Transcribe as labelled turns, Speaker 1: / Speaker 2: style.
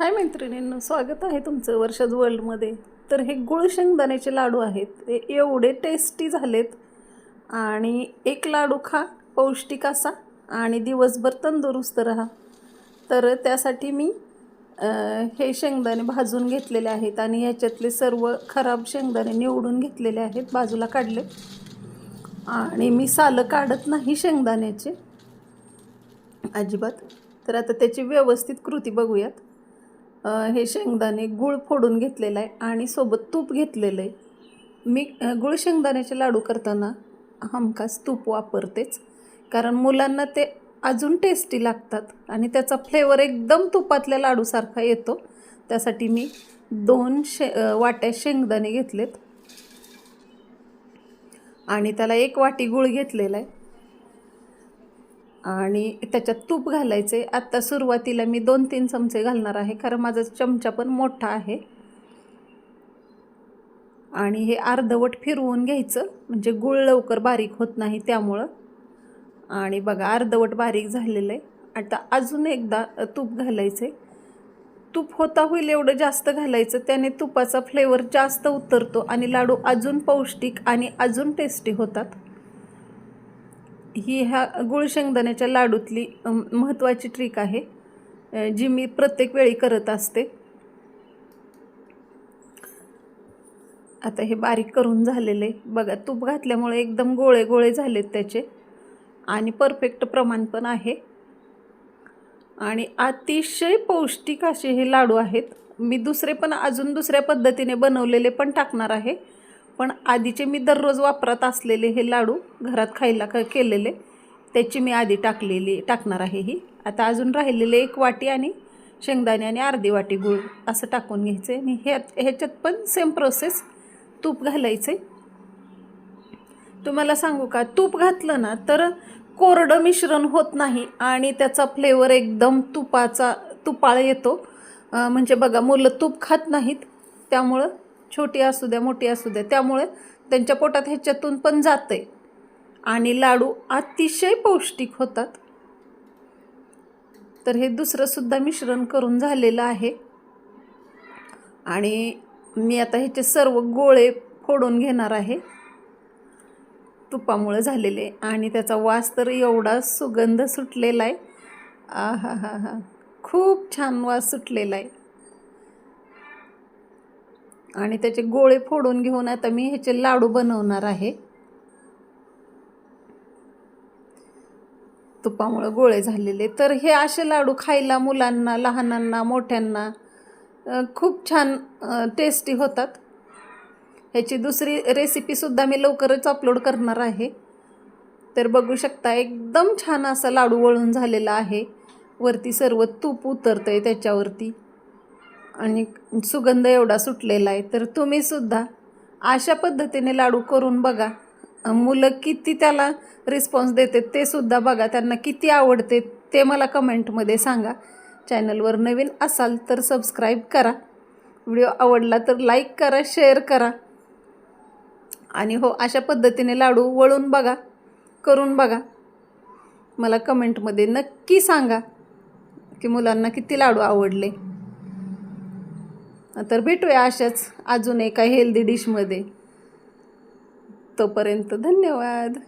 Speaker 1: हाय मैत्रिणींनो स्वागत आहे तुमचं वर्षाज वर्ल्डमध्ये तर हे गुळ शेंगदाण्याचे लाडू आहेत. ते एवढे टेस्टी झालेत. आणि एक लाडू खा पौष्टिक असा आणि दिवसभर तंदुरुस्त राहा. तर त्यासाठी मी हे शेंगदाणे भाजून घेतलेले आहेत आणि याच्यातले सर्व खराब शेंगदाणे निवडून घेतलेले आहेत बाजूला काढले. आणि मी सालं काढत नाही शेंगदाण्याचे. अजिबात. तर आता त्याची व्यवस्थित कृती बघूयात. हे शेंगदाणे गुळ फोडून घेतलेलं आहे आणि सोबत तूप घेतलेलं आहे. मी गुळ शेंगदाण्याचे लाडू करताना हमखास तूप वापरतेच कारण मुलांना ते अजून टेस्टी लागतात आणि त्याचा फ्लेवर एकदम तुपातल्या लाडूसारखा येतो. त्यासाठी मी दोन शे वाट्या शेंगदाणे घेतलेत. आणि त्याला एक वाटी गुळ घेतलेला आहे. आणि त्याच्यात तूप घालायचे. आत्ता सुरुवातीला मी दोन तीन चमचे घालणार आहे कारण माझा चमचा पण मोठा आहे. आणि हे अर्धवट फिरवून घ्यायचं म्हणजे गुळ लवकर बारीक होत नाही त्यामुळं. आणि बघा अर्धवट बारीक झालेलं आहे. आता अजून एकदा तूप घालायचे. तूप होता होईल एवढं जास्त घालायचं त्याने तुपाचा फ्लेवर जास्त उतरतो आणि लाडू अजून पौष्टिक आणि अजून टेस्टी होतात. ही ह्या गुळशेंगदाण्याच्या लाडूतली महत्त्वाची ट्रिक आहे जी मी प्रत्येक वेळी करत असते. आता हे बारीक करून झालेले बघा तूप घातल्यामुळे एकदम गोळे गोळे झालेत त्याचे. आणि परफेक्ट प्रमाण पण आहे. आणि अतिशय पौष्टिक असे हे लाडू आहेत. मी दुसरे पण अजून दुसऱ्या पद्धतीने बनवलेले पण टाकणार आहे. पण आधीचे मी दररोज वापरत असलेले हे लाडू घरात खायला ख केलेले त्याची मी आधी टाकलेली टाकणार आहे ही. आता अजून राहिलेले एक वाटी आणि शेंगदाणे आणि अर्धी वाटी गूळ असं टाकून घ्यायचे. आणि ह्या ह्याच्यात पण सेम प्रोसेस तूप घालायचं. आहे तुम्हाला सांगू का? तूप घातलं ना तर कोरडं मिश्रण होत नाही आणि त्याचा फ्लेवर एकदम तुपाचा तुपाळ येतो. म्हणजे बघा मुलं तूप खात नाहीत त्यामुळं छोटी असू द्या मोठी असू द्या त्यामुळे त्यांच्या पोटात ह्याच्यातून पण जाते आणि लाडू अतिशय पौष्टिक होतात. तर हे दुसरंसुद्धा मिश्रण करून झालेलं आहे. आणि मी आता ह्याचे सर्व गोळे फोडून घेणार आहे. तुपामुळे झालेले. आणि त्याचा वास तर एवढा सुगंध सुटलेला आहे आ हा हा हा खूप छान वास सुटलेला आहे आणि त्याचे गोळे फोडून घेऊन आता मी ह्याचे लाडू बनवणार आहे. तुपामुळं गोळे झालेले. तर हे असे लाडू खायला मुलांना लहानांना मोठ्यांना खूप छान टेस्टी होतात. ह्याची दुसरी रेसिपीसुद्धा मी लवकरच अपलोड करणार आहे. तर बघू शकता एकदम छान असा लाडू वळून झालेला आहे. वरती सर्व तूप उतरतं आहे त्याच्यावरती. आणि सुगंध एवढा सुटलेला आहे तर तुम्हीसुद्धा अशा पद्धतीने लाडू करून बघा. मुलं किती त्याला रिस्पॉन्स देते ते सुद्धा बघा. त्यांना किती आवडते ते मला कमेंटमध्ये सांगा. चॅनलवर नवीन असाल तर सबस्क्राईब करा. व्हिडिओ आवडला तर लाईक करा शेअर करा. आणि हो अशा पद्धतीने लाडू वळून बघा करून बघा. मला कमेंटमध्ये नक्की सांगा की मुलांना किती लाडू आवडले. तर भेटूया अशाच अजून एका हेल्दी डिशमध्ये तोपर्यंत धन्यवाद.